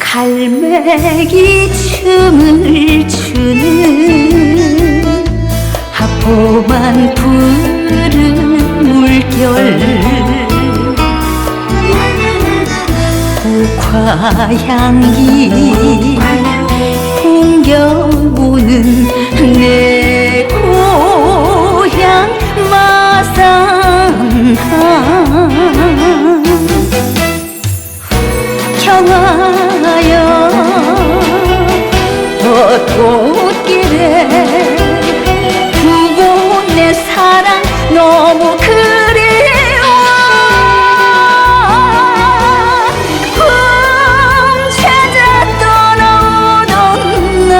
갈매기 춤을 추는 하포만 푸른 물결. 국화향기 풍겨오는 내 벚꽃길에 두고 내 사랑 너무 그리워. 꿈체자 떠나오던 날.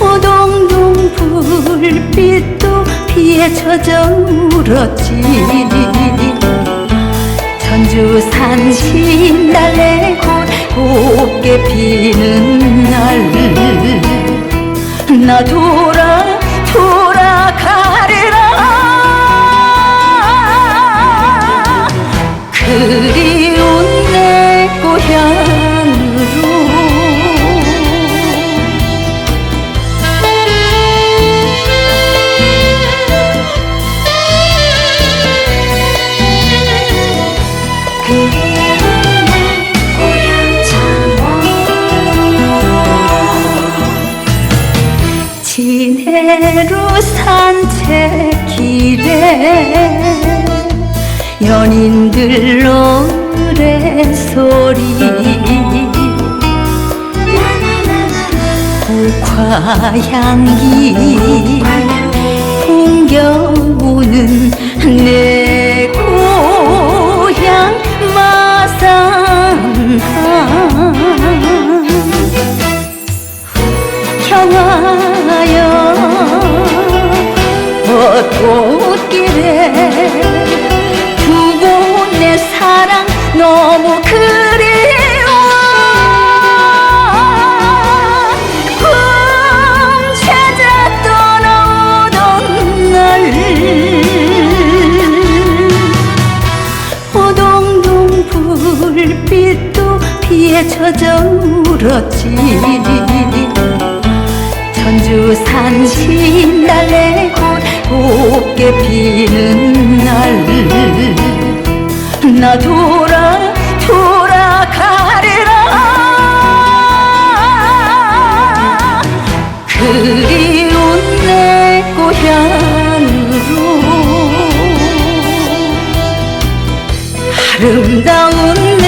호동동 불빛도 피에 젖어 울었지. 전주 산 신달래 곧 피는 날 나 돌아 돌아가리라. 그리운 내 고향 진해로 산책길에 연인들 노래 소리. 국화 향기 풍겨오는 내 꽃길에 두고 내 사랑 너무 그리워. 꿈체자 떠나오던 날. 호동동 불빛도 피에 젖어 울었지. 전주산 신달래 곧 피는 날. 나 돌아 돌아가리라. 그리운 내 고향으로 아름다운